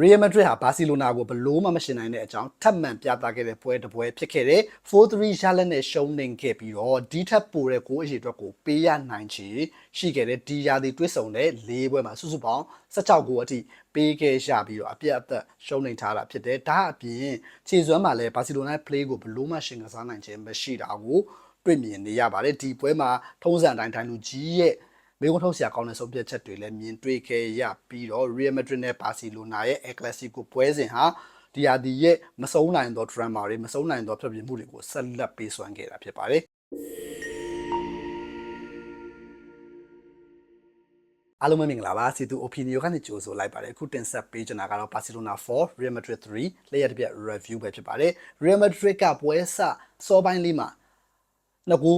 Real Madrid ဟာဘာစီလိုနာကိုဘလို့မှမရှင်နိုင်တဲ့အကြောင်းထပ်မံပြသခဲ့တဲ့ပွဲတစ်ပွဲဖြစ်ခဲ့တယ်4-3ရလက်နဲ့ရှုံးနေခဲ့ပြီးတော့ဒီထက်ပိုတဲ့ကိုအရေးအတွက်ကိုပေးရနိုင်ချေရှိခဲ့တဲ့ဒီရာသီတွဲဆုံတဲ့၄ပွဲမှာစုစုပေါင်း16ကိုအထိပေးခဲ့ရပြီးတော့အပြတ်အသက်ရှုံးနေထားတာဖြစ်တယ်ဒါအပြင်ခြေစွမ်းမှာလည်းဘာစီလိုနာ play ကိုဘလို့မှရှင်ကစားနိုင်ခြင်းမရှိတာကိုတွေ့မြင်နေရပါတယ်ဒီပွဲမှာထုံးစံအတိုင်းတိုင်းလူကြီးရဲ့ မေကွန်ထုတ်ဆရာကောင်းတဲ့ဆုံးဖြတ်ချက်တွေလည်းမြင်တွေ့ခဲ့ရပြီးတော့ Real Madrid နဲ့ Barcelona ရဲ့ El Clasico ပွဲစဉ်ဟာဒီယာဒီရဲ့မဆုံးနိုင်သော drama တွေမဆုံးနိုင်သောဖြစ်ဖြစ်မှုတွေကိုဆက်လက်ပေးစွမ်းခဲ့တာဖြစ်ပါတယ်အားလုံးပဲမင်္ဂလာပါစီတူ opinion ကနေကြိုဆိုလိုက်ပါတယ်အခုတင်ဆက်ပေးချင်တာကတော့ Barcelona 4 Real Madrid 3လက်ရတစ်ပြက် review ပဲဖြစ်ပါတယ် Real Madrid ကပွဲစစောပိုင်းလေးမှာနှစ်ကူ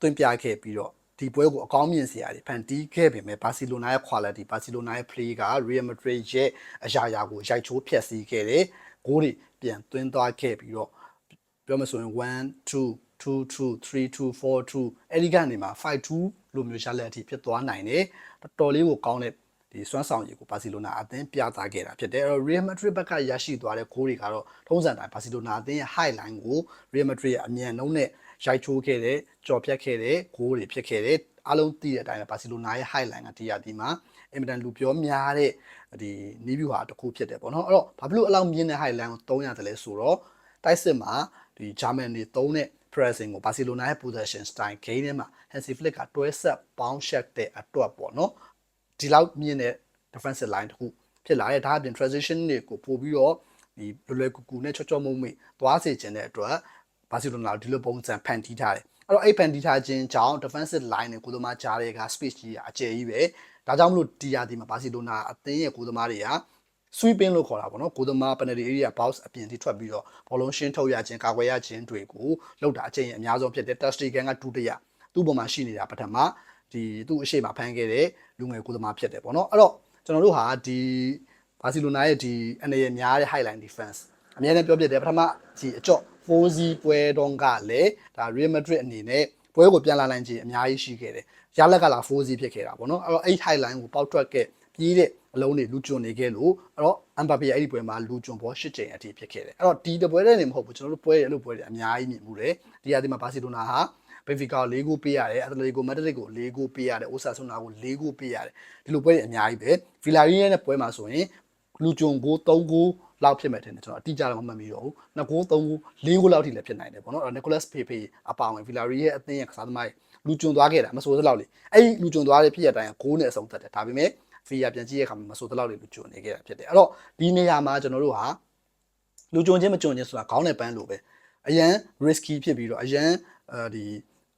သွင်းပြခဲ့ပြီးတော့ ဒီပွဲကိုအကောင်းမြင်စရာတွေဖန်တီးခဲ့ပေမဲ့ဘာစီလိုနာရဲ့ quality ဘာစီလိုနာရဲ့ play က Real Madrid ရဲ့အရာရာကိုရိုက်ချိုးဖျက်ဆီးခဲ့တယ်ဂိုးတွေပြန်သွင်းသွားခဲ့ပြီးတော့ပြောမဆိုရင်1 2 2 2 3 2 4 2အဲ့ဒီကနေမှာ5 2လိုမျိုးရလက်အထိဖြစ်သွားနိုင်တယ်တော်တော်လေးကိုကောင်းတဲ့ဒီစွမ်းဆောင်ရည်ကိုဘာစီလိုနာအသင်းပြသခဲ့တာဖြစ်တယ်အဲ့တော့ Real Madrid ဘက်ကရရှိသွားတဲ့ဂိုးတွေကတော့ထုံးစံတိုင်းဘာစီလိုနာအသင်းရဲ့ high line ကို Real Madrid ရဲ့အမြန်နှုန်းနဲ့ ရိုက်ချိုးခဲ့တဲ့ကြော်ပြတ်ခဲ့တဲ့ဂိုးတွေဖြစ်ခဲ့တဲ့အားလုံးသိတဲ့အတိုင်းပဲဘာစီလိုနာရဲ့ high line ကဒီရာဒီမှာအင်မတန်လူပြောများတဲ့ဒီနီးဗျူဟာတစ်ခုဖြစ်တယ်ပေါ့နော်အဲ့တော့ဘာဖြစ်လို့အလောက်မြင့်တဲ့ high line ကိုသုံးရတယ်လဲဆိုတော့တိုက်စစ်မှာဒီဂျာမန်တွေသုံးတဲ့ pressing ကိုဘာစီလိုနာရဲ့ possession style game ထဲမှာ Hansi Flick ကတွဲဆက် bounce shot တဲ့အတွက်ပေါ့နော်ဒီလောက်မြင့်တဲ့ defensive line တစ်ခုဖြစ်လာတဲ့ဒါအပြင် transition တွေကိုပို့ပြီးတော့ဒီလွယ်လွယ်ကူကူနဲ့ချောချောမုံမိသွားစေခြင်းတဲ့အတွက် ဘာစီလိုနာဒီလိုပုံစံဖန်တီးထားတယ်အဲ့တော့အဲ့ဖန်တီးထားခြင်းကြောင့် defensive line နဲ့ကိုသမားကြားတွေက space ကြီးအကျယ်ကြီးပဲဒါကြောင့်မလို့ဒီယာဒီမှာဘာစီလိုနာအသင်းရဲ့ကိုသမားတွေက sweeping လို့ခေါ်တာပေါ့နော်ကိုသမား penalty area box အပြင်ထိထွက်ပြီးတော့ဘောလုံးရှင်းထုတ်ရခြင်းကာကွယ်ရခြင်းတွေကိုလောက်တာအချိန်အများဆုံးဖြစ်တဲ့ Ter Stegen ကဒုတိယသူ့ပုံမှာရှိနေတာပထမဒီသူ့အရှိမဖမ်းခဲ့တဲ့လူငယ်ကိုသမားဖြစ်တယ်ပေါ့နော်အဲ့တော့ကျွန်တော်တို့ဟာဒီဘာစီလိုနာရဲ့ဒီအနေရများတဲ့ highline defense အများနဲ့ပြောပြတယ်ပထမဒီအကြော့ 4C ပွဲတုန်းကလည်းဒါ Real Madrid အနေနဲ့ပွဲကိုပြန်လာနိုင်ခြင်းအများကြီးရှိခဲ့တယ်ရလက်ကလာ 4C ဖြစ်ခဲ့တာပေါ့နော်အဲ့တော့အဲ့ highline ကိုပေါက်ထွက်ခဲ့ပြီးတဲ့အလုံးတွေလူကျွံနေခဲ့လို့အဲ့တော့အမ်ဘာပေအဲ့ဒီပွဲမှာလူကျွံဘော၈ချိန်အထိဖြစ်ခဲ့တယ်အဲ့တော့ဒီတပွဲတည်းနေမဟုတ်ဘူးကျွန်တော်တို့ပွဲရလို့ပွဲတွေအများကြီးမြင်မှုတယ်ဒီဟာဒီမှာဘာစီလိုနာဟာဘင်ဖီကာကို၄ဂိုးပေးရတယ်အတလက်ကိုမက်ဒရစ်ကို၄ဂိုးပေးရတယ်အိုဆာဆွန်နာကို၄ဂိုးပေးရတယ်ဒီလိုပွဲတွေအများကြီးပဲဗီလာရီရဲ့နဲ့ပွဲမှာဆိုရင်လူကျွံကို၃ဂိုး လောက်ဖြစ်မဲ့တယ်ကျွန်တော်အတိအကျတော့မမှတ်မိတော့ဘူးနှစ်ဂိုးသုံးဂိုးလေးဂိုးလောက်ထိလည်းဖြစ်နိုင်တယ်ပေါ့နော်အဲ့တော့ Nicholas Pepe အပါဝင်ဗီလာရီရဲ့အသင်းရဲ့ကစားသမားလူကျွံသွားခဲ့တာမဆိုးစလောက်လေအဲ့ဒီလူကျွံသွားတဲ့ဖြစ်ရတိုင်းဂိုးနဲ့အဆုံးသတ်တယ်ဒါပေမဲ့ဖီယာပြန်ကြည့်ရခါမှာမဆိုးတလောက်လေလူကျွံနေခဲ့တာဖြစ်တယ်အဲ့တော့ဒီနေရာမှာကျွန်တော်တို့ဟာလူကျွံချင်းမကျွံချင်းဆိုတာခေါင်းနဲ့ပန်းလို့ပဲအရန် risky ဖြစ်ပြီးတော့အရန်အဲဒီ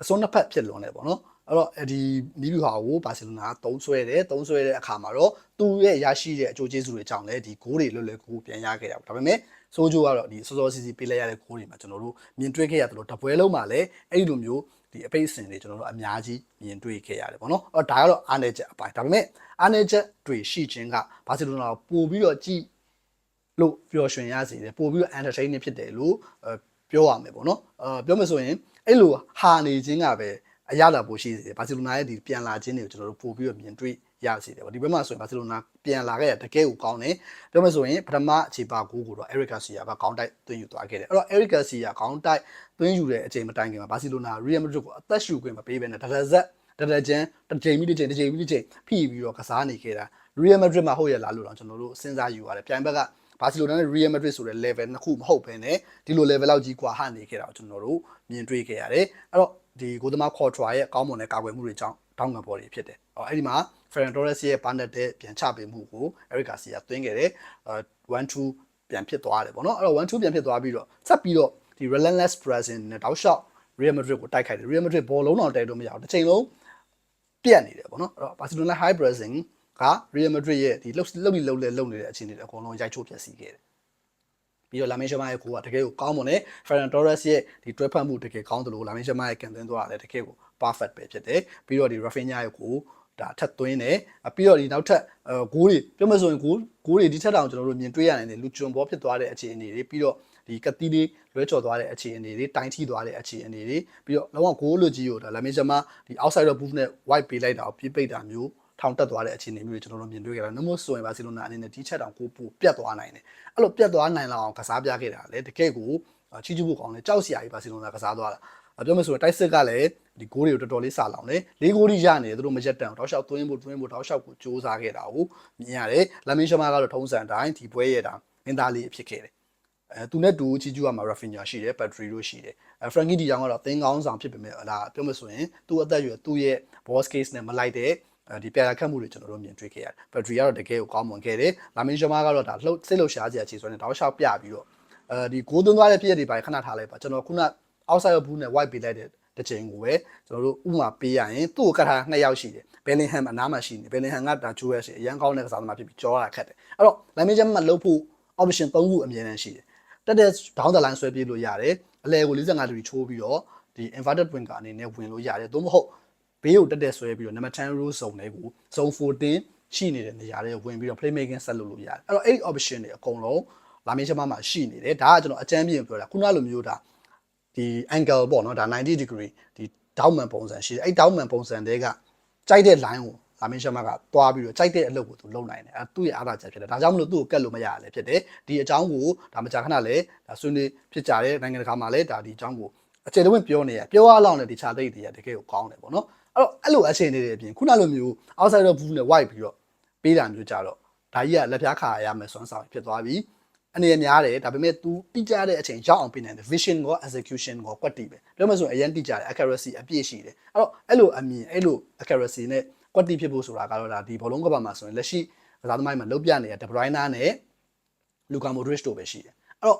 အစွန်းနှစ်ဖက်ဖြစ်လွန်တယ်ပေါ့နော် အဲ့တော့ဒီနီးဗျူဟာကိုဘာစီလိုနာသုံးဆွဲတယ်သုံးဆွဲတဲ့အခါမှာတော့သူ့ရဲ့ရရှိတဲ့အကျိုးကျေးဇူးတွေအကြောင်းလည်းဒီဂိုးတွေလွယ်လွယ်ကူကူပြန်ရခဲ့တာပေါ့ဒါပေမဲ့ဆိုးကျိုးကတော့ဒီစောစောစီစီပေးလိုက်ရတဲ့ဂိုးတွေမှာကျွန်တော်တို့မြင်တွေ့ခဲ့ရတယ်လို့တပွဲလုံးမှာလည်းအဲ့ဒီလိုမျိုးဒီအပိတ်စင်တွေကျွန်တော်တို့အများကြီးမြင်တွေ့ခဲ့ရတယ်ပေါ့နော်အဲ့ဒါကတော့အားနေချက်အပိုင်းဒါပေမဲ့အားနေချက်တွေရှိခြင်းကဘာစီလိုနာကိုပို့ပြီးတော့ကြည်လို့ပျော်ရွှင်ရစေတယ်ပို့ပြီးတော့ entertaining ဖြစ်တယ်လို့ပြောရမယ်ပေါ့နော်အဲပြောမယ်ဆိုရင်အဲ့လိုဟာနေခြင်းကပဲ အရသာပိုရှိစေဘာစီလိုနာရဲ့ဒီပြန်လာခြင်းတွေကိုကျွန်တော်တို့ပို့ပြီးတော့မြင်တွေ့ရစေတယ်ပေါ့ဒီဘက်မှာဆိုရင်ဘာစီလိုနာပြန်လာခဲ့ရတကယ်ကိုကောင်းတယ်ပြောမှဆိုရင်ပထမအခြေပါကိုကိုတော့ Eric Garcia ကကောင်းတိုက်သွင်းယူသွားခဲ့တယ်အဲ့တော့ Eric Garcia ကောင်းတိုက်သွင်းယူတဲ့အချိန်မတိုင်ခင်မှာဘာစီလိုနာ Real Madrid ကိုအသက်ရှူခွင့်မပေးဘဲနဲ့တရဇက်တရကျန်းတစ်ချိန်ပြီးတစ်ချိန်တစ်ချိန်ပြီးတစ်ချိန်ဖိပြီးတော့ကစားနေခဲ့တာ Real Madrid မှာဟုတ်ရလားလို့တော့ကျွန်တော်တို့စဉ်းစားယူရတယ်ပြိုင်ဘက်ကဘာစီလိုနာနဲ့ Real Madrid ဆိုတဲ့ level နှစ်ခုမဟုတ်ဘဲနဲ့ဒီလို level လောက်ကြီးကွာဟနေခဲ့တာကိုကျွန်တော်တို့မြင်တွေ့ခဲ့ရတယ်အဲ့တော့ ဒီကိုသမား Quattro ရဲ့ကောင်းမွန်တဲ့ကာကွယ်မှုတွေကြောင့်တောင်းငံပေါ်တွေဖြစ်တယ်။အော်အဲ့ဒီမှာ Ferran Torres ရဲ့ပန်းတဲ့ပြန်ချပေးမှုကို Eric Garcia သွင်းခဲ့တယ်။1 2ပြန်ဖြစ်သွားတယ်ပေါ့နော်။အဲ့တော့1 2ပြန်ဖြစ်သွားပြီးတော့ဆက်ပြီးတော့ဒီ relentless pressing နဲ့တောက်လျှောက် Real Madrid ကိုတိုက်ခိုက်တယ်။ Real Madrid ဘောလုံးတော့တိုက်လို့မရဘူး။တစ်ချိန်လုံးပြတ်နေတယ်ပေါ့နော်။အဲ့တော့ Barcelona high pressing က Real Madrid ရဲ့ဒီလှုပ်လှုပ်လှုပ်လှုပ်လှုပ်နေတဲ့အခြေအနေတွေအကုန်လုံးရိုက်ချိုးပြစီခဲ့တယ်။ ပြီးတော့လာမင်းရှမရဲ့ကိုကတကယ်ကိုကောင်းမွန်တယ် Ferran Torres ရဲ့ဒီတွဲဖက်မှုတကယ်ကောင်းတယ်လို့လာမင်းရှမရဲ့ကန်သွင်းသွားတယ်တကယ်ကို perfect ပဲဖြစ်တယ်ပြီးတော့ဒီ Rafinha ရဲ့ကိုဒါထပ်သွင်းတယ်ပြီးတော့ဒီနောက်ထပ်ဂိုးတွေပြောမှဆိုရင်ဂိုးဂိုးတွေဒီထက်တောင်ကျွန်တော်တို့မြင်တွေ့ရနိုင်တယ်လူကျွံဘောဖြစ်သွားတဲ့အခြေအနေတွေပြီးတော့ဒီကတိလေးလွဲချော်သွားတဲ့အခြေအနေတွေတိုင်းထိသွားတဲ့အခြေအနေတွေပြီးတော့လောကဂိုးလူကြီးကိုဒါလာမင်းရှမဒီ outside of booth နဲ့ white ပေးလိုက်တာကိုပြစ်ပိတ်တာမျိုး ထောင်တက်သွားတဲ့အခြေအနေမျိုးတွေကျွန်တော်တို့မြင်တွေ့ကြတာနှမို့ဆိုရင်ဘာစီလိုနာအနေနဲ့ဒီချက်တောင်ကိုပိုပြတ်သွားနိုင်တယ်အဲ့လိုပြတ်သွားနိုင်လောက်အောင်ကစားပြခဲ့တာလေတကယ်ကိုချီးကျူးဖို့ကောင်းတယ်ကြောက်စရာကြီးဘာစီလိုနာကစားသွားတာပြောမယ်ဆိုရင်တိုက်စစ်ကလည်းဒီဂိုးတွေကိုတော်တော်လေးစာလောင်တယ်လေးဂိုးကြီးရနေတယ်သူတို့မရက်တန်တောက်လျှောက်သွင်းဖို့သွင်းဖို့တောက်လျှောက်ကိုစူးစမ်းခဲ့တာကိုမြင်ရတယ်လာမင်းရှမာကတော့ထုံးစံတိုင်းဒီပွဲရတာမင်းသားလေးဖြစ်ခဲ့တယ်အဲသူနဲ့တူချီကျူးကမှာ Rafinha ရှိတယ် Battery တို့ရှိတယ်အဲ Frankie De Jong ကတော့သင်းကောင်းဆောင်ဖြစ်ပေမဲ့ဒါပြောမလို့ဆိုရင်သူ့အသက်အရွယ်သူ့ရဲ့ boss case နဲ့မလိုက်တဲ့ ဒီပြရာခတ်မှုတွေကျွန်တော်တို့မြင်တွေ့ခဲ့ရတယ်။ Battery ကတော့တကယ်ကိုကောင်းမွန်ခဲ့တယ်။လာမင်းရှမားကတော့ဒါလှုပ်စိတ်လှုပ်ရှားစရာခြေစွမ်းနဲ့တောက်လျှောက်ပြပြီးတော့အဲဒီဂိုးသွင်းသွားတဲ့ပြည့်တွေပါခဏထားလိုက်ပါကျွန်တော်ခုန outside of blue နဲ့ white ပေးလိုက်တဲ့တစ်ချိန်ကိုပဲကျွန်တော်တို့ဥမာပေးရရင်သူ့ကိုကတ်ထားနှစ်ယောက်ရှိတယ်ဘယ်လင်ဟမ်အနားမှာရှိနေဘယ်လင်ဟမ်ကဒါဂျိုးရရှိအရန်ကောင်းတဲ့ကစားသမားဖြစ်ပြီးကြောရခတ်တယ်အဲ့တော့ line manager မှာလုပ်ဖို့ option 3ခုအမြဲတမ်းရှိတယ်တက်တဲ့ down the line ဆွဲပြေးလို့ရတယ်အလဲကို45 degree ချိုးပြီးတော့ဒီ inverted winger အနေနဲ့ဝင်လို့ရတယ်သို့မဟုတ် ဘေးကိုတက်တက်ဆွဲပြီးတော့ number 10 row zone လေးကို zone 14ရှိနေတဲ့နေရာတွေဝင်ပြီးတော့ playmaking ဆက်လုပ်လို့ရတယ်အဲ့တော့အဲ့ဒီ option တွေအကုန်လုံးလာမင်းချမမှာရှိနေတယ်ဒါကကျွန်တော်အကြမ်းပြင်ပြောတာခုနလိုမျိုးဒါဒီ angle ပေါ့နော်ဒါ90 degree ဒီတောက်မှန်ပုံစံရှိတယ်အဲ့တောက်မှန်ပုံစံတွေကကြိုက်တဲ့ line ကိုလာမင်းရှမကတွားပြီးတော့ကြိုက်တဲ့အလုပ်ကိုသူလုပ်နိုင်တယ်အဲသူ့ရဲ့အားသာချက်ဖြစ်တယ်ဒါကြောင့်မလို့သူ့ကိုကတ်လို့မရရလည်းဖြစ်တယ်ဒီအကြောင်းကိုဒါမကြာခဏလည်းဒါဆွေးနွေးဖြစ်ကြတဲ့နိုင်ငံတကာမှာလည်းဒါဒီအကြောင်းကိုအခြေတဝင့်ပြောနေရပြောရလောက်နဲ့ဒီခြားသိတွေကတကယ်ကိုကောင်းတယ်ပေါ့နော်အဲ့ တော့အဲ့လိုအခြေအနေတွေအပြင်ခုနလိုမျိုး outside of blue နဲ့ white ပြီးတော့ပေးတာမျိုးကြတော့ဒါကြီးကလက်ပြားခါရမယ်စွမ်းဆောင်ဖြစ်သွားပြီအနေနဲ့များတယ်ဒါပေမဲ့ तू တိကျတဲ့အချိန်ရောက်အောင်ပြင်နိုင်တယ် vision ကို execution ကိုကွက်တီပဲပြောမှဆိုရင်အရင်တိကျတယ် accuracy အပြည့်ရှိတယ်အဲ့တော့အဲ့လိုအမြင်အဲ့လို accuracy နဲ့ကွက်တီဖြစ်ဖို့ဆိုတာကတော့ဒါဒီဘောလုံးကပ်ပါမှာဆိုရင်လက်ရှိကစားသမားတွေမှာလုတ်ပြနေတဲ့ De Bruyne နဲ့ Luka Modric တို့ပဲရှိတယ်အဲ့တော့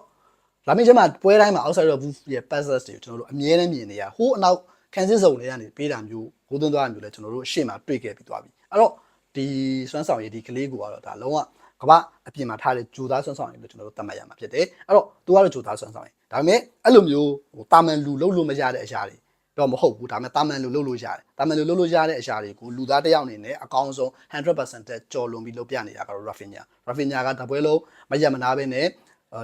လာမင်းကျမပွဲတိုင်းမှာ outside of booth ရဲ့ passes တွေကိုကျွန်တော်တို့အမြဲတမ်းမြင်နေရဟိုးအနောက် ခံစစ်စုံတွေကနေပေးတာမျိုးဟိုးသွင်းသွားတာမျိုးလဲကျွန်တော်တို့ရှေ့မှာတွေ့ခဲ့ပြီးသွားပြီအဲ့တော့ဒီစွမ်းဆောင်ရည်ဒီကလေးကိုကတော့ဒါလုံးဝကမ္ဘာအပြင်မှာထားတဲ့ဂျိုသားဆွမ်းဆောင်ရည်လို့ကျွန်တော်တို့သတ်မှတ်ရမှာဖြစ်တယ်အဲ့တော့သူကတော့ဂျိုသားဆွမ်းဆောင်ရည်ဒါပေမဲ့အဲ့လိုမျိုးဟိုတာမန်လူလုံးလို့မရတဲ့အရာတွေတော့မဟုတ်ဘူးဒါပေမဲ့တာမန်လူလုံးလို့ရတယ်တာမန်လူလုံးလို့ရတဲ့အရာတွေကိုလူသားတစ်ယောက်အနေနဲ့အကောင်းဆုံး100%တက်ကြော်လွန်ပြီးလုပ်ပြနေတာကတော့ Rafinha Rafinha ကတပွဲလုံးမရမနာပဲနဲ့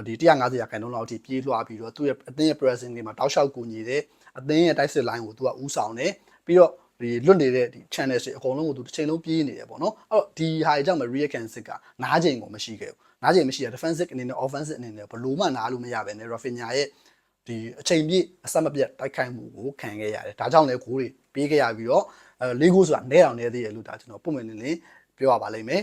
ဒီ150ရာခိုင်နှုန်းလောက်အထိပြေးလွှားပြီးတော့သူ့ရဲ့အသင်းရဲ့ pressing တွေမှာတောက်လျှောက်ကူညီတယ် အသင်းရဲ့တိုက်စစ် line ကိုသူကဥဆောင်တယ်ပြီးတော့ဒီလွတ်နေတဲ့ဒီ channel တွေအကုန်လုံးကိုသူတစ်ချိန်လုံးပြေးနေတယ်ပေါ့နော်အဲ့တော့ဒီဟာအကြောင်းမှာ real can sit ကနားချိန်ကိုမရှိခဲ့ဘူးနားချိန်မရှိရ defensive အနေနဲ့ offensive အနေနဲ့ဘလို့မှနားလို့မရပဲね Rafinha ရဲ့ဒီအချိန်ပြည့်အဆက်မပြတ်တိုက်ခိုက်မှုကိုခံခဲ့ရတယ်ဒါကြောင့်လည်းဂိုးတွေပေးခဲ့ရပြီးတော့အဲလေးဂိုးဆိုတာနဲအောင်နဲသေးတယ်လို့ဒါကျွန်တော်ပုံမှန်နေနေပြောရပါလိမ့်မယ်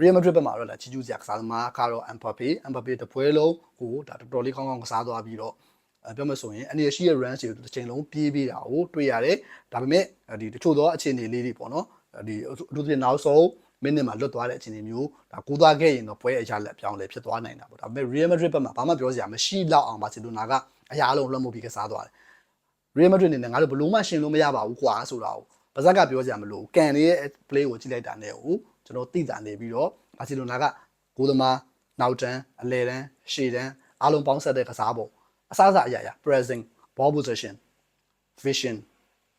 Real Madrid ဘက်မှာတော့လာချီကျူးစရာကစားသမားကတော့ Mbappe Mbappe တပွဲလုံးကိုဒါတော်တော်လေးကောင်းကောင်းကစားသွားပြီးတော့အဲ ပြောမလို့ဆိုရင်အနေရှိရဲ့ runs တွေကိုတစ်ချိန်လုံးပြေးပေးတာကိုတွေ့ရတယ်ဒါပေမဲ့ဒီတချို့သောအခြေအနေလေးတွေပေါ့နော်ဒီအထူးသဖြင့်နောက်ဆုံးမိနစ်မှာလွတ်သွားတဲ့အခြေအနေမျိုးဒါကူးသွားခဲ့ရင်တော့ပွဲအရာလက်ပြောင်းလဲဖြစ်သွားနိုင်တာပေါ့ဒါပေမဲ့ Real Madrid ဘက်မှာဘာမှပြောစရာမရှိတော့အောင်ဘာစီလိုနာကအရာလုံးလွှမ်းမိုးပြီးကစားသွားတယ် Real Madrid အနေနဲ့ငါတို့ဘလို့မှရှင်လို့မရပါဘူးကွာဆိုတာကိုပါဇက်ကပြောစရာမလိုဘူးကန်ရဲ့ play ကိုကြည့်လိုက်တာနဲ့ကိုကျွန်တော်သိတာနေပြီးတော့ဘာစီလိုနာကဂိုးသမားနောက်တန်းအလဲတန်းရှေ့တန်းအားလုံးပေါင်းဆက်တဲ့ကစားပုံ အစားအစာအရာရာ pressing ball possession vision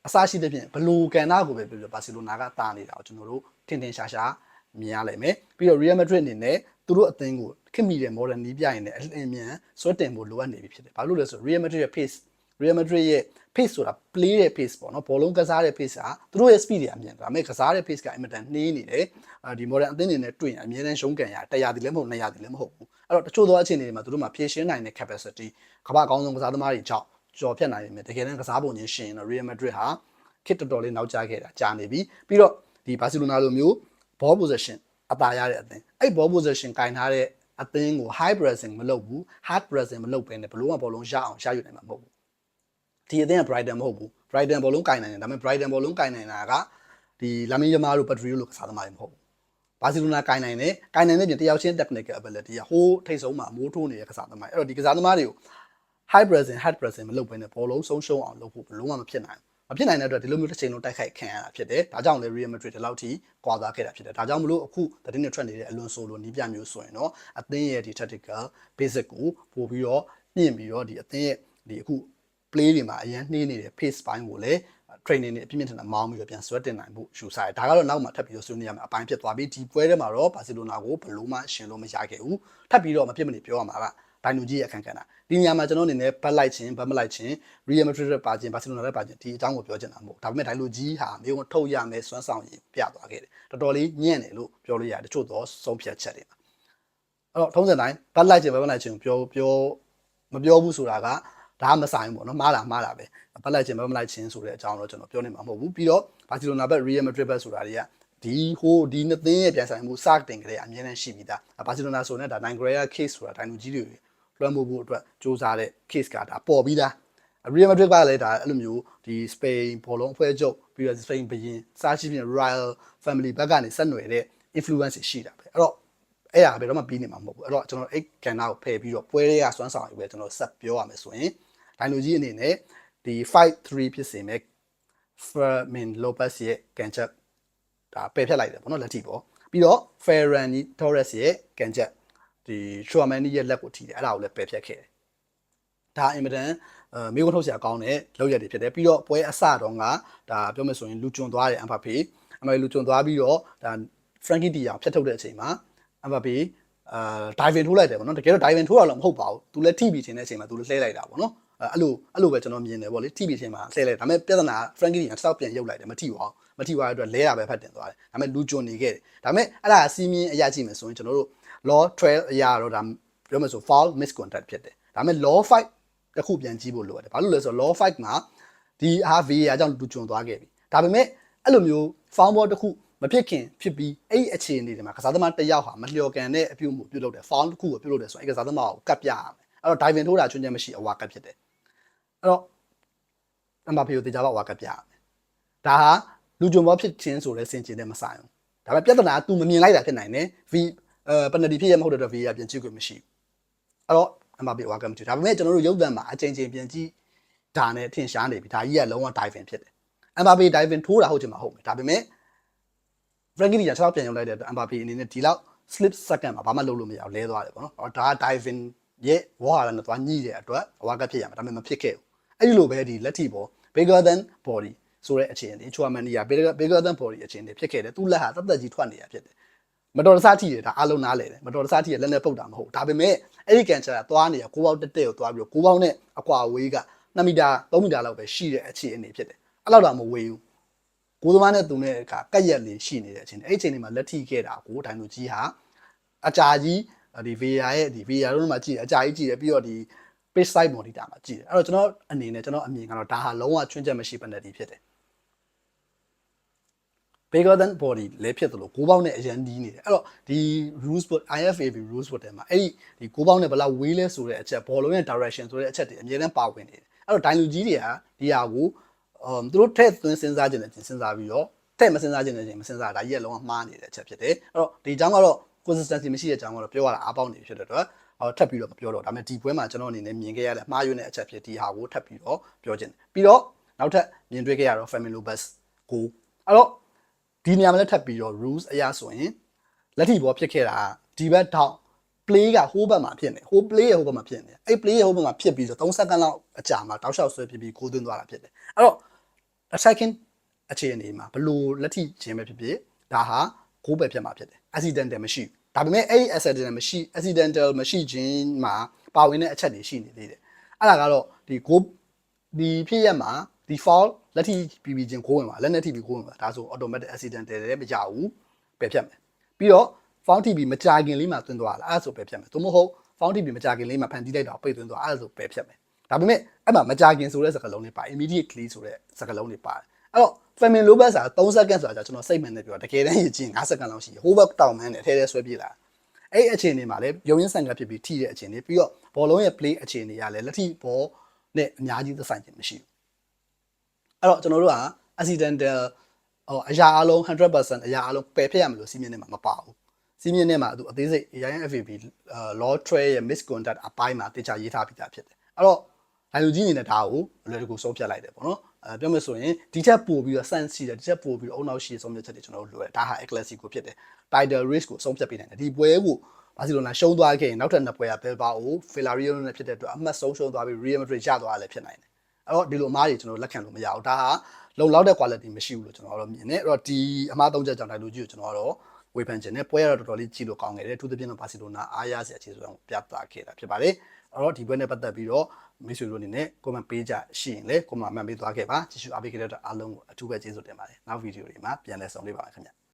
အစားရှိတဲ့ဖြင့်ဘလူကန်နာကိုပဲပြောပြောဘာစီလိုနာကတာနေတာကိုကျွန်တော်တို့ထင်ထင်ရှားရှားမြင်ရလိမ့်မယ်ပြီးတော့ Real Madrid အနေနဲ့သူတို့အသင်းကိုခင်မိတဲ့ modern နီးပြရင်လည်းအလင်းမြန်ဆွဲတင်ဖို့လိုအပ်နေပြီဖြစ်တယ်ဘာလို့လဲဆို Real Madrid ရဲ့ pace Real Madrid ရဲ့ pace ဆိုတာ play တဲ့ pace ပေါ့နော်ဘောလုံးကစားတဲ့ pace ကသူတို့ရဲ့ speed တွေအမြင်ဒါပေမဲ့ကစားတဲ့ pace ကအင်မတန်နှေးနေတယ်အဲ ဒီ modern အသင်းတွေနဲ့တွေ့ရင်အမြဲတမ်းရှုံးကန်ရ100ဒီလည်းမဟုတ်200ဒီလည်းမဟုတ်ဘူးအဲ့တော့တချို့သောအခြေအနေတွေမှာသူတို့မှာဖြည့်ရှင်းနိုင်တဲ့ capacity ကမ္ဘာအကောင်းဆုံးကစားသမားတွေကြောင့်ကျော်ဖြတ်နိုင်နေတယ်တကယ်တမ်းကစားပုံချင်းရှင်တော့ Real Madrid ဟာခစ်တော်တော်လေးနောက်ကျခဲ့တာကြာနေပြီပြီးတော့ဒီဘာစီလိုနာလိုမျိုး ball possession အသာရတဲ့အသင်းအဲ့ ball possession ကင်ထားတဲ့အသင်းကို high pressing မလုပ်ဘူး hard pressing မလုပ်ဘဲနဲ့ဘလို့မှဘောလုံးရအောင်ရယူနိုင်မှာမဟုတ်ဘူးဒီအသင်းက Brighton မဟုတ်ဘူး Brighton ဘောလုံးကင်နိုင်တယ်ဒါပေမဲ့ Brighton ဘောလုံးကင်နိုင်တာကဒီလာမင်းယမားတို့ Pedri တို့ကစားသမားတွေမဟုတ်ဘူး ဘာစီလိုနာကင်နိုင်တယ်ကင်နိုင်တဲ့ပြင်တယောက်ချင်း technical ability ကဟိုးထိတ်ဆုံးမှာမိုးထိုးနေတဲ့ကစားသမားအဲ့တော့ဒီကစားသမားတွေကို high pressing hard pressing မလုပ်ဘဲနဲ့ဘောလုံးဆုံးရှုံးအောင်လုပ်ဖို့ဘလုံးဝမဖြစ်နိုင်ဘူးမဖြစ်နိုင်တဲ့အတွက်ဒီလိုမျိုးတစ်ချိန်လုံးတိုက်ခိုက်ခံရတာဖြစ်တယ်။ဒါကြောင့်လေ Real Madrid ဒီလောက်ထိကွာသွားခဲ့တာဖြစ်တယ်။ဒါကြောင့်မလို့အခုသတင်းတွေထွက်နေတဲ့အလွန်ဆိုလိုနီးပြမျိုးဆိုရင်တော့အသင်းရဲ့ဒီ tactical basic ကိုပို့ပြီးတော့မြင့်ပြီးတော့ဒီအသင်းရဲ့ဒီအခု play တွေမှာအရင်နှေးနေတဲ့ pace ပိုင်းကိုလည်း training တွေအပြည့်မြင့်ထန်တာမောင်းပြီးတော့ပြန်ဆွဲတင်နိုင်ဖို့ယူဆတယ်ဒါကတော့နောက်မှထပ်ပြီးတော့ဆွေးနွေးရမယ်အပိုင်းဖြစ်သွားပြီဒီပွဲထဲမှာတော့ဘာစီလိုနာကိုဘယ်လို့မှရှင်လို့မရခဲ့ဘူးထပ်ပြီးတော့မဖြစ်မနေပြောရမှာကဒိုင်နူကြီးရဲ့အခန်းကဏ္ဍဒီနေရာမှာကျွန်တော်အနေနဲ့ဘတ်လိုက်ခြင်းဘတ်မလိုက်ခြင်း Real Madrid ရဲ့ပါခြင်းဘာစီလိုနာရဲ့ပါခြင်းဒီအကြောင်းကိုပြောချင်တာမဟုတ်ဒါပေမဲ့ဒိုင်လူကြီးဟာမျိုးထုတ်ရမယ်စွမ်းဆောင်ရည်ပြသွားခဲ့တယ်တော်တော်လေးညံ့တယ်လို့ပြောလို့ရတယ်တချို့တော့ဆုံးဖြတ်ချက်တွေအဲ့တော့ထုံးစံတိုင်းဘတ်လိုက်ခြင်းဘတ်မလိုက်ခြင်းပြောပြောမပြောဘူးဆိုတာက ဒါမဆိုင်ဘူးပေါ့နော်မှားတာမှားတာပဲဘတ်လိုက်ခြင်းဘတ်မလိုက်ခြင်းဆိုတဲ့အကြောင်းတော့ကျွန်တော်ပြောနေမှာမဟုတ်ဘူးပြီးတော့ဘာစီလိုနာဘက် Real Madrid ဘက်ဆိုတာတွေကဒီဟိုဒီနှစ်သင်းရဲ့ပြန်ဆိုင်မှုစတင်ကြတဲ့အမြဲတမ်းရှိပြီးသားဘာစီလိုနာဆိုတဲ့ဒါနိုင်ဂရီယာ case ဆိုတာဒိုင်လူကြီးတွေလွှမ်းမိုးဖို့အတွက်စူးစမ်းတဲ့ case ကဒါပေါ်ပြီးသား Real Madrid ကလည်းဒါအဲ့လိုမျိုးဒီ Spain ဘောလုံးအဖွဲ့ချုပ်ပြီးတော့ Spain ဘရင်စားရှိပြင် Royal Family ဘက်ကနေဆက်နွယ်တဲ့ influence ရှိတာပဲအဲ့တော့အဲ့ဒါဘယ်တော့မှပြီးနေမှာမဟုတ်ဘူးအဲ့တော့ကျွန်တော်အဲ့ကန်နာကိုဖယ်ပြီးတော့ပွဲတွေကစွမ်းဆောင်ရပဲကျွန်တော်ဆက်ပြောရမယ်ဆိုရင် ဒိုင်လိုကြီးအနေနဲ့ဒီ5-3ဖြစ်စေမဲ့ Fermin Lopez ရဲ့ကန်ချက်ဒါပယ်ဖြတ်လိုက်တယ်ပေါ့နော်လက်ထိပေါ့ပြီးတော့ Ferran Torres ရဲ့ကန်ချက်ဒီ Chouamani ရဲ့လက်ကိုထိတယ်အဲ့ဒါကိုလည်းပယ်ဖြတ်ခဲ့တယ်ဒါအင်မတန်အဲမိကုန်းထုတ်ဆရာကောင်းတဲ့လောက်ရက်တွေဖြစ်တယ်ပြီးတော့ပွဲအစတော့ကဒါပြောမယ်ဆိုရင်လူကျွံသွားတယ်အမ်ဖာဖေအမေလူကျွံသွားပြီးတော့ဒါ Frankie De Jong ဖျက်ထုတ်တဲ့အချိန်မှာအမ်ဖာဖေအာ diving ထိုးလိုက်တယ်ပေါ့နော်တကယ်တော့ diving ထိုးတာတော့မဟုတ်ပါဘူးသူလည်းထိပြီးခြင်းတဲ့အချိန်မှာသူလည်းလှဲလိုက်တာပေါ့နော် အဲ့လိုအဲ့လိုပဲကျွန်တော်မြင်တယ်ပေါ့လေထိပြီးခြင်းမှာလှဲလိုက်ဒါပေမဲ့ပြဿနာ Frankie De Jong စောက်ပြန်ရုပ်လိုက်တယ်မထိပါဘူးမထိသွားတဲ့အတွက်လဲတာပဲဖတ်တင်သွားတယ်ဒါပေမဲ့လူကျွံနေခဲ့တယ်ဒါပေမဲ့အဲ့ဒါစီးမြင်အရာကြည့်မယ်ဆိုရင်ကျွန်တော်တို့ law trail အရာတော့ဒါပြောမယ်ဆို foul misconduct ဖြစ်တယ်ဒါပေမဲ့ law fight တစ်ခုပြန်ကြည့်ဖို့လိုတယ်။ဘာလို့လဲဆိုတော့ law fight မှာဒီ RV အကြောင်းလူကျွံသွားခဲ့ပြီ။ဒါပေမဲ့အဲ့လိုမျိုး foul ball တစ်ခုမဖြစ်ခင်ဖြစ်ပြီးအဲ့ဒီအခြေအနေတွေမှာကစားသမားတစ်ယောက်ဟာမလျော်ကန်တဲ့အပြုမှုပြုလုပ်တယ် foul တစ်ခုကိုပြုလုပ်တယ်ဆိုရင်အဲ့ကစားသမားကိုကတ်ပြရမယ်။အဲ့တော့ diving ထိုးတာချွင်းချက်မရှိအဝါကတ်ဖြစ်တယ်။ အဲ့တော့အမဖေကိုတေချာပါအဝါကတ်ပြရမယ်။ဒါဟာလူကျွံဘောဖြစ်ခြင်းဆိုတဲ့စင်ကျင်တဲ့မဆိုင်ဘူး။ဒါပေမဲ့ပြဿနာက तू မမြင်လိုက်တာဖြစ်နိုင်တယ်။ V အဲ penalty ဖြစ်ရမဟုတ်တဲ့ V ကပြန်ကြည့်ခွင့်မရှိဘူး။အဲ့တော့အမဘေဝါကမတူဒါပေမဲ့ကျွန်တော်တို့ရုပ်သံမှာအချိန်ချင်းပြန်ကြည့်ဒါနဲ့ထင်ရှားနေပြီဒါကြီးကလုံးဝ diving ဖြစ်တယ်အမ်ဘာဘေ diving ထိုးတာဟုတ်ချင်မှာဟုတ်မယ်ဒါပေမဲ့ Frankie က6ပြန်ရောက်လိုက်တဲ့အတွက်အမ်ဘာဘေအနေနဲ့ဒီလောက် slip second မှာဘာမှလုပ်လို့မရအောင်လဲသွားတယ်ပေါ့နော်ဒါက diving ရဲ့ဝါရနဲ့သွားညှိတဲ့အတွက်အဝါကဖြစ်ရမှာဒါပေမဲ့မဖြစ်ခဲ့ဘူး အဲ့ဒီလိုပဲဒီလက်ထိပေါ် bigger than body ဆိုတဲ့အခြေအနေချူအမန်နီယာ bigger bigger than body အခြေအနေဖြစ်ခဲ့တယ်သူ့လက်ဟာတသက်ကြီးထွက်နေတာဖြစ်တယ်မတော်တဆထိတယ်ဒါအလုံးနားလေတယ်မတော်တဆထိရလက်နဲ့ပုတ်တာမဟုတ်ဒါပေမဲ့အဲ့ဒီကန်ချာကသွားနေရကိုပေါက်တက်တက်ကိုသွားပြီးတော့ကိုပေါက်နဲ့အကွာဝေးက2မီတာ3မီတာလောက်ပဲရှိတဲ့အခြေအနေဖြစ်တယ်အဲ့လောက်တော့မဝေးဘူးကိုသမားနဲ့သူနဲ့အခါကက်ရက်လေးရှိနေတဲ့အချိန်အဲ့အချိန်လေးမှာလက်ထိခဲ့တာကိုဒိုင်လူကြီးဟာအကြာကြီးဒီ VAR ရဲ့ဒီ VAR တို့မှာကြည့်အကြာကြီးကြည့်တယ်ပြီးတော့ဒီ page side monitor မှာကြည့်တယ်အဲ့တော့ကျွန်တော်အနေနဲ့ကျွန်တော်အမြင်ကတော့ဒါဟာလုံးဝချွင်းချက်မရှိ penalty ဖြစ်တယ် bigger than body လဲဖြစ်သလိုကိုးပေါင်းနဲ့အရန်ဒီးနေတယ်အဲ့တော့ဒီ rules book IFAB rules book ထဲမှာအဲ့ဒီဒီကိုးပေါင်းနဲ့ဘယ်လောက်ဝေးလဲဆိုတဲ့အချက်ဘောလုံးရဲ့ direction ဆိုတဲ့အချက်တွေအများနဲ့ပါဝင်နေတယ်အဲ့တော့ဒိုင်လူကြီးတွေကဒီဟာကိုအမ်သူတို့ထည့်သွင်းစဉ်းစားခြင်းနဲ့စဉ်းစားပြီးတော့ထည့်မစဉ်းစားခြင်းနဲ့မစဉ်းစားဒါကြီးကလုံးဝမှားနေတဲ့အချက်ဖြစ်တယ်အဲ့တော့ဒီအကြောင်းကတော့ consistency မရှိတဲ့အကြောင်းကတော့ပြောရတာအားပေါက်နေဖြစ်တဲ့အတွက်ဟော ထပ်ပြီးတော့မပြောတော့ဒါပေမဲ့ဒီပွဲမှာကျွန်တော်အနေနဲ့မြင်ခဲ့ရတဲ့မှားယွင်းတဲ့အချက်ဖြစ်ဒီဟာကိုထပ်ပြီးတော့ပြောခြင်းပြီးတော့နောက်ထပ်မြင်တွေ့ခဲ့ရတော့ Family Lopez ကိုအဲ့တော့ဒီနေရာမှာလည်းထပ်ပြီးတော့ rules အရဆိုရင်လက်ထိဘောဖြစ်ခဲ့တာဒီဘက်ထောက် play ကဟိုးဘက်မှာဖြစ်နေဟို play ရဲ့ဟိုဘက်မှာဖြစ်နေအဲ့ play ရဲ့ဟိုဘက်မှာဖြစ်ပြီးတော့3စက္ကန့်လောက်အကြာမှာတောက်လျှောက်ဆွဲဖြစ်ပြီးကိုးသွင်းသွားတာဖြစ်တယ်အဲ့တော့ attacking အခြေအနေမှာဘလို့လက်ထိခြင်းပဲဖြစ်ဖြစ်ဒါဟာကိုးပဲဖြစ်မှာဖြစ်တယ် accidental မရှိဘူး ဒါပေမဲ့အဲ့ဒီ accidental မရှိ accidental မရှိခြင်းမှာပါဝင်တဲ့အချက်တွေရှိနေသေးတယ်အဲ့ဒါကတော့ဒီကိုဒီဖြစ်ရက်မှာဒီ fall လက်ထိပြီးပြီးချင်းကိုဝင်ပါလက်နဲ့ထိပြီးကိုဝင်ပါဒါဆို automatic accidental လည်းမကြဘူးပယ်ဖြတ်မယ်ပြီးတော့ found TV မကြာခင်လေးမှာသွင်းသွားတာအဲ့ဒါဆိုပယ်ဖြတ်မယ်သို့မဟုတ် found TV မကြာခင်လေးမှာဖန်တီးလိုက်တာပိတ်သွင်းသွားအဲ့ဒါဆိုပယ်ဖြတ်မယ်ဒါပေမဲ့အဲ့မှာမကြာခင်ဆိုတဲ့စကားလုံးတွေပါ immediately ဆိုတဲ့စကားလုံးတွေပါတယ်အဲ့တော့ Femin Lopez က3စက္ကန့်ဆိုတာကျွန်တော်စိတ်မှန်နေပြောတကယ်တမ်းရချင်း5စက္ကန့်လောက်ရှိဟိုဘက်တောင်မှန်းနဲ့ထဲထဲဆွဲပြေးလာအဲ့အခြေအနေမှာလည်းရုံရင်းဆန်ကဖြစ်ပြီးထိတဲ့အခြေအနေပြီးတော့ဘောလုံးရဲ့ play အခြေအနေကလည်းလက်ထိဘောနဲ့အများကြီးသက်ဆိုင်ခြင်းမရှိဘူးအဲ့တော့ကျွန်တော်တို့က accidental ဟိုအရာအလုံး100%အရာအလုံးပယ်ဖျက်ရမလို့စီးမြင့်နေမှာမပါဘူးစီးမြင့်နေမှာသူအသေးစိတ် AIN FAB law trade ရဲ့ misconduct အပိုင်းမှာတေချာရေးထားပြီးသားဖြစ်တယ်အဲ့တော့ဟိုင်လူကြီးအနေနဲ့ဒါကိုအလွယ်တကူဆုံးဖြတ်လိုက်တယ်ပေါ့နော် အဲပြောမယ်ဆိုရင်ဒီချက်ပို့ပြီးတော့ sense ရှိတယ်ဒီချက်ပို့ပြီးတော့အုံနောက်ရှိဆုံးဖြတ်ချက်တွေကျွန်တော်တို့လွယ်ဒါဟာ a classic ကိုဖြစ်တယ် title race ကိုဆုံးဖြတ်ပေးနိုင်တယ်ဒီပွဲကိုဘာစီလိုနာရှုံးသွားခဲ့ရင်နောက်ထပ်နှစ်ပွဲကဘယ်ပါကို Villarreal နဲ့ဖြစ်တဲ့အတွက်အမှတ်ဆုံးရှုံးသွားပြီး Real Madrid ရသွားတယ်လည်းဖြစ်နိုင်တယ်အဲ့တော့ဒီလိုအမားတွေကျွန်တော်လက်ခံလို့မရဘူးဒါဟာလုံလောက်တဲ့ quality မရှိဘူးလို့ကျွန်တော်တို့မြင်တယ်အဲ့တော့ဒီအမားသုံးချက်ကြောင့်ဒါလူကြီးကိုကျွန်တော်တို့ဝေဖန်ခြင်းနဲ့ပွဲရတော့တော်တော်လေးကြည့်လို့ကောင်းခဲ့တယ်အထူးသဖြင့်တော့ဘာစီလိုနာအားရစရာအခြေဆိုတော့ပြသခဲ့တာဖြစ်ပါတယ် အဲ့တော့ဒီပွဲနဲ့ပတ်သက်ပြီးတော့မိတ်ဆွေတို့အနေနဲ့ comment ပေးကြရှိရင်လည်း comment မှန်ပေးသွားခဲ့ပါကြည့်ရှုအားပေးခဲ့တဲ့အတွက်အားလုံးကိုအထူးပဲကျေးဇူးတင်ပါတယ်နောက်ဗီဒီယိုတွေမှာပြန်လည်ဆုံတွေ့ပါမယ်ခင်ဗျ